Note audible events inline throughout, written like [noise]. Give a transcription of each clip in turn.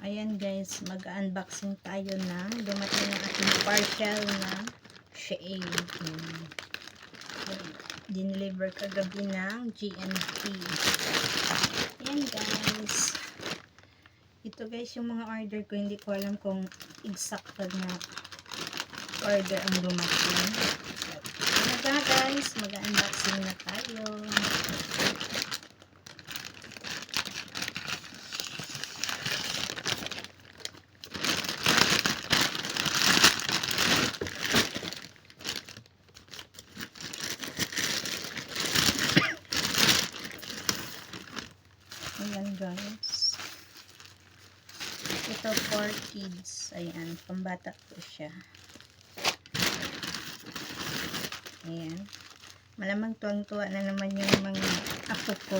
Ayan guys, mag-unboxing tayo na dumating ang ating partial na shade. Dineliver kagabi ng GNP. Ayan guys. Ito guys yung mga order ko. Hindi ko alam kung exact na order ang dumating. Ayan na guys, mag-unboxing na tayo. Ayan guys. Ito for kids. Ayan, pambata po siya. Ayan. Malamang tuwang-tuwa na naman yung mga apo ko.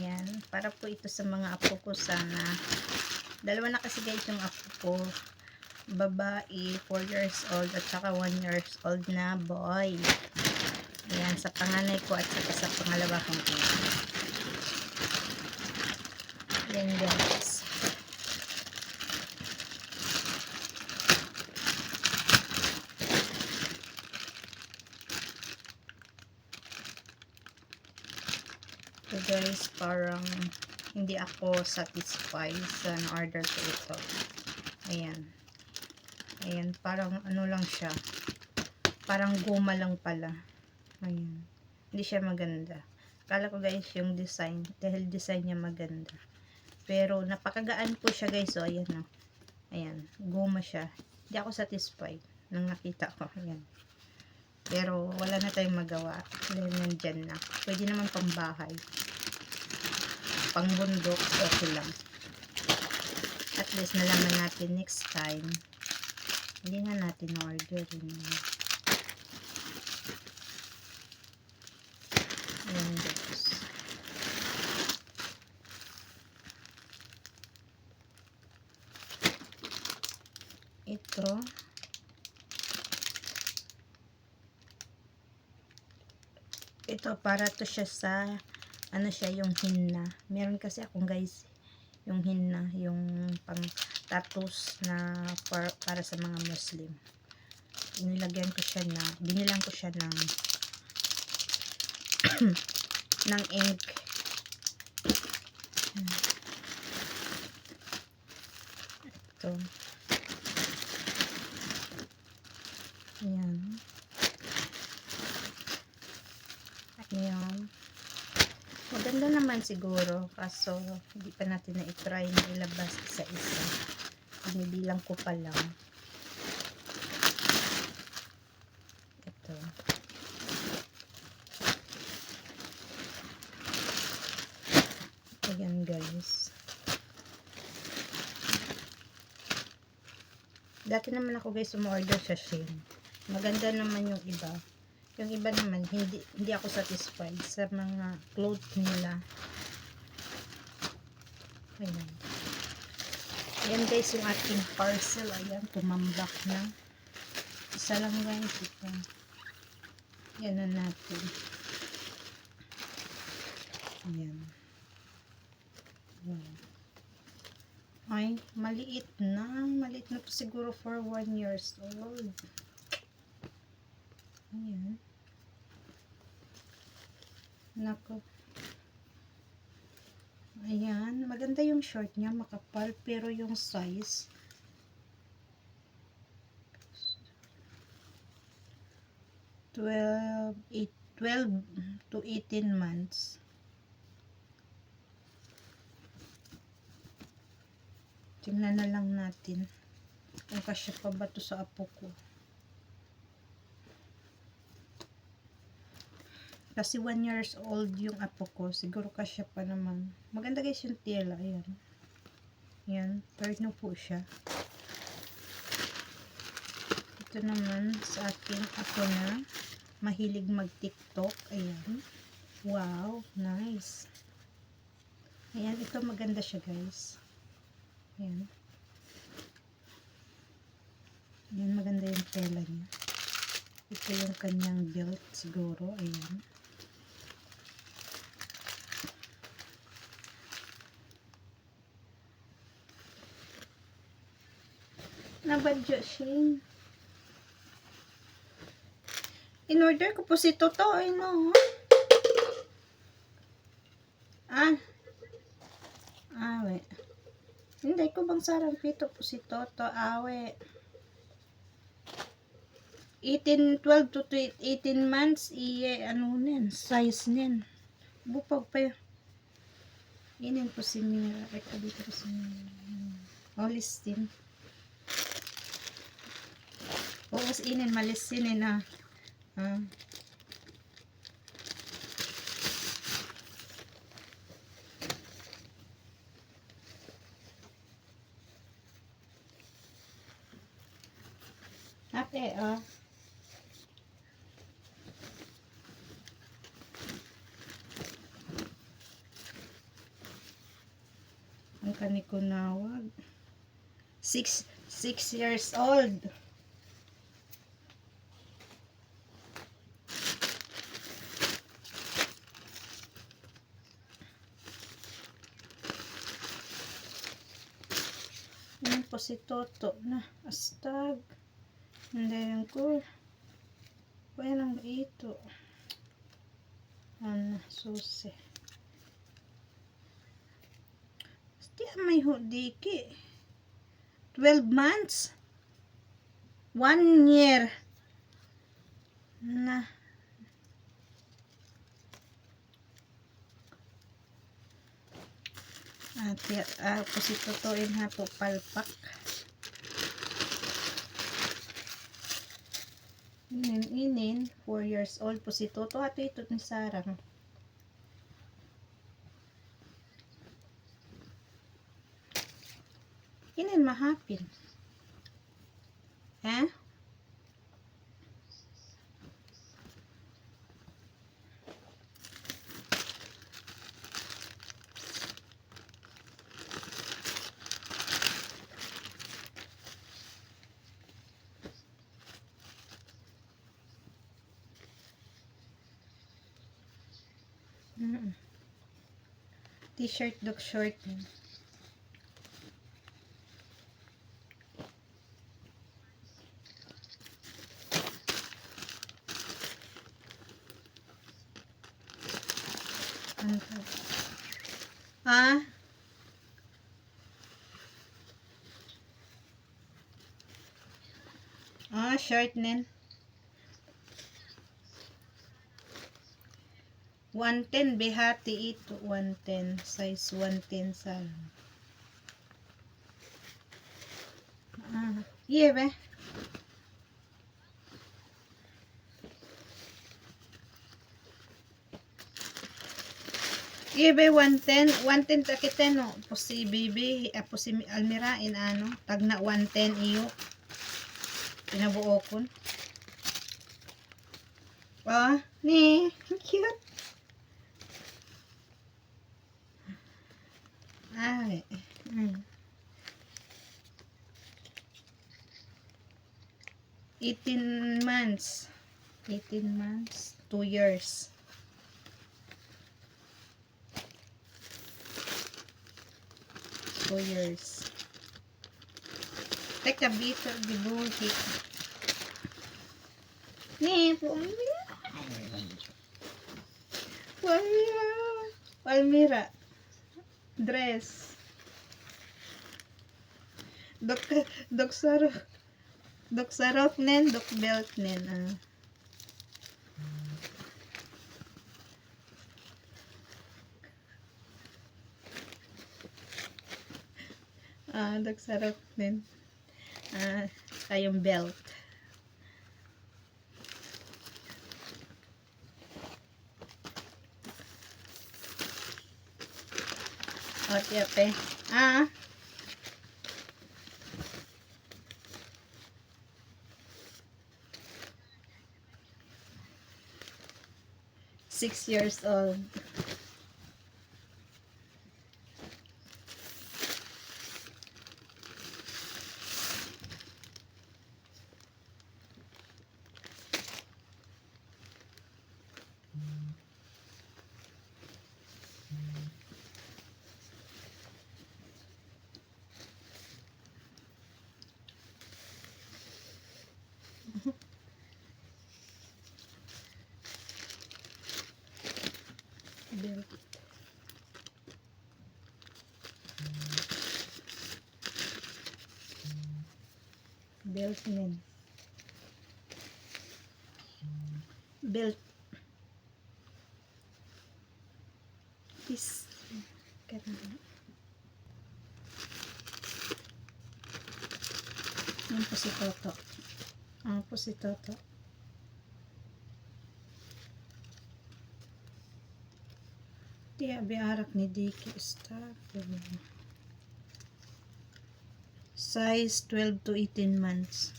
Ayan. Para po ito sa mga apo ko sana. Dalawa na kasi guys yung apo ko. Babae, 4 years old at saka 1 years old na boy. Ayan, sa panganay ko at saka sa pangalawa kong ina. Yan guys. So guys, parang hindi ako satisfied sa order ko ito. Ayan. Ayan, parang ano lang siya. Parang guma lang pala. Ayan. Hindi siya maganda. Kala ko guys yung design. Dahil design niya maganda. Pero napakagaan po siya guys. So ayan na. Ayan. Guma siya. Hindi ako satisfied nang nakita ko. Ayan. Pero wala na tayong magawa. Dahil nandyan na. Pwede naman pang bahay. Pang bundok. Okay lang. At least nalaman natin next time. Hindi na natin order. Ayan guys. Ito. Ito para to siya sa ano siya yung hinna. Meron kasi akong guys yung hinna, yung pang tattoos na para, para sa mga Muslim. Nilagyan ko siya na, binilang ko siya ng [clears throat] ng ink. Ito. Ayan. Maganda naman siguro. Kaso, hindi pa natin na-try na ilabas isa-isa. Binibilang ko pa lang. Ito. Ayan guys. Dati naman ako guys umorder sa Shein. Maganda naman yung iba. Yung iba naman hindi hindi ako satisfied sa mga clothes nila. Ayan. Ayan guys yung ating parcel. Ayan, tumambak na. Isa lang guys ito. Yan na natin. Ayan. Ay, maliit na. Maliit na po siguro for 1 years old. Ayan. Nako. Ayan. Maganda yung short niya. Makapal. Pero yung size. Twelve, eight, 12 to 18 months. Tingnan na lang natin kung kasya pa ba to sa apo ko. Kasi 1 years old yung apo ko. Siguro kasya pa naman. Maganda guys yung tela. Ayan. Ayan. Perno po siya. Ito naman sa aking apo na mahilig mag-tiktok. Ayan. Wow. Nice. Ayan. Ito maganda siya guys. Ayan. Ayan, maganda yung tela niya. Ito yung kanyang belt siguro. Ayan. Nabadyo, Shane. In-order ko po si Toto, ay no. Ah. Awe. Hindi ko bang sarang pito po si Toto, awe. 18, 12 to 18 months, iye, ano nin, size nin. Bupag pa yun. Inin po si Mira. Reka dito po si Mira. O, listin. Oo, inin, malisin na. Ah. Ate, oh. Ang kanikunawag. Six, six years old. Yan po si Toto na. Astag. Hindi yan ko. Kaya lang ito. Ano, susi. Sti may hudiki. 12 months. One year. Na. At uh, po si Totoin ha po palpak. Inin, inin. 4 years old po si Toto. Ato ito ni Sarang. Inin mahapin. Eh? Mm. T-shirt look short. Ah? Ah, short nin. 110 behati ito. 110 size 110 sa ah iya be. Iya be 110 110 takite no? Po si bibi ah, po si Almira in ano tagna 110 iyo. Pinabuokon ah ni cute Ay. Mm. 18 months. 18 months. 2 years. Two years. Teka, bitter di buhi. Ni, Palmira. Palmira. Palmira dress. Dok dok sarok. Dok sarok nen, dok belt nen. Ah. Ah, dok sarok nen. Ah, kayong belt. O, tiyape. Ah. Six years old. Belt nin. Belt. Is. Ganun. Yan po si Toto. Ano po si Toto? Tiya biarak ni Diki Star. Size 12 to 18 months.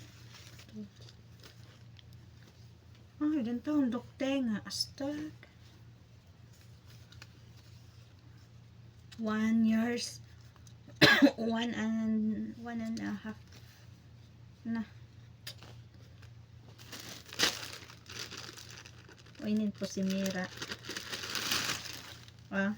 Ilan taon dokte nga. Astag. One years. [coughs] one and one and a half. Na. Uinin po si Mira. Ah.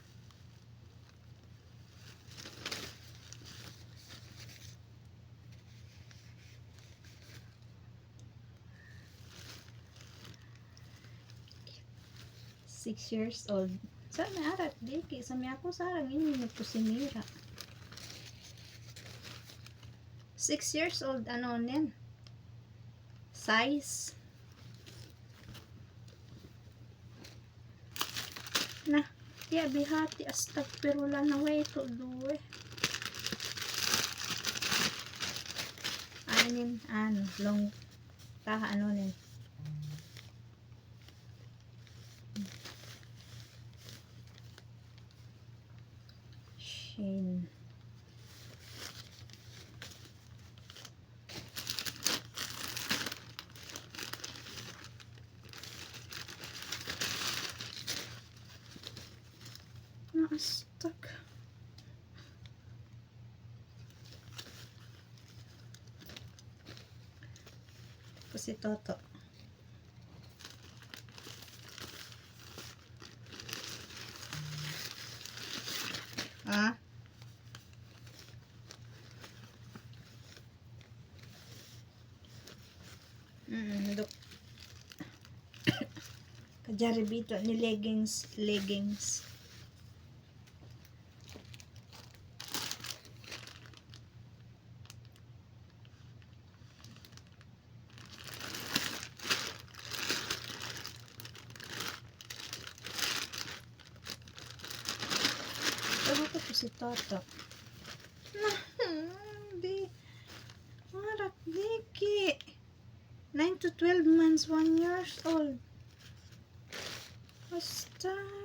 Six years old. Sa may arat, di kay sa may ako sarang ini po si Mira. Six years old, ano nin? Size? Na, tiya bihati astag pero la na way to duwe. Anin, ano, long, taha ano nin. Nakastak. Po si Toto. Ah? Mm, dok. Kajari bito ni leggings, leggings. Pero ko si Tata. Di. Marak, Diki. 9 to 12 months, 1 years old. Bastag.